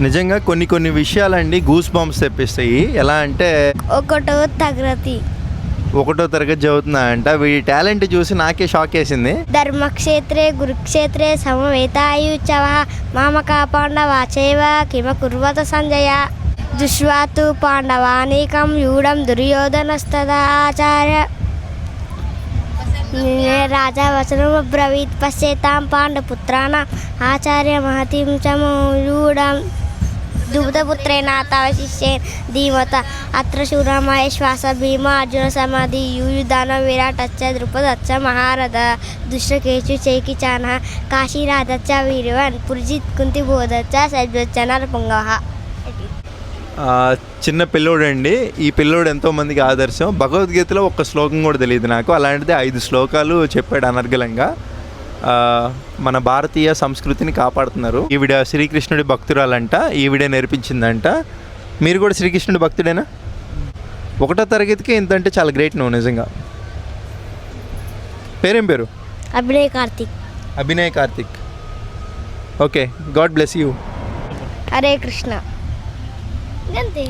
నిజంగా కొన్ని కొన్ని విషయాలండి గూస్ బాంబ్స్ తెప్పిస్తాయి. ఎలా అంటే ఒకటో తరగతి. ఒకటో తరగతి చదువుతున్నా అంట. వీడి టాలెంట్ చూసి నాకే షాక్ వేసింది. ధర్మక్షేత్రే కురుక్షేత్రే సమవేతాయుచవ మామక పాండవ చేవ కిమ కుర్వత సంజయ. దుష్వాతు పాండవానీకం యూఢం దుర్యోధనస్తదా ఆచార్య రాజా వచనం బ్రవీత్ పశ్చేతాం పాండపుత్రాణ ఆచార్య మహతిం చమూఢం దుబుతపుత్రేణ తవ శిష్యేన్ ధీమత అత్ర శూరమయ శ్వాస భీమ అర్జున సమాధి యూయుధాన విరాటచ్చ ద్రుపదచ్చ మహారథ దుష్టకేచు చైకి చాన కాశీరాధచ్చ వీరవన్ పుర్జిత్ కుంతి బోధచ్చ సజ్జచ్చ నరపుంగవ చిన్న పిల్లోడండి. ఈ పిల్లోడు ఎంతోమందికి ఆదర్శం. భగవద్గీతలో ఒక్క శ్లోకం కూడా తెలియదు నాకు. అలాంటిది ఐదు శ్లోకాలు చెప్పాడు అనర్గలంగా. మన భారతీయ సంస్కృతిని కాపాడుతున్నారు. ఈవిడ శ్రీకృష్ణుడి భక్తురాలంట ఈవిడే నేర్పించిందంట. మీరు కూడా శ్రీకృష్ణుడి భక్తుడేనా? ఒకటో తరగతికి ఇంత అంటే చాలా గ్రేట్ నువ్వు నిజంగా. పేరేం పేరు? Abhinay Karthik. Abhinay Karthik. Okay god bless you. Hare Krishna. అంతే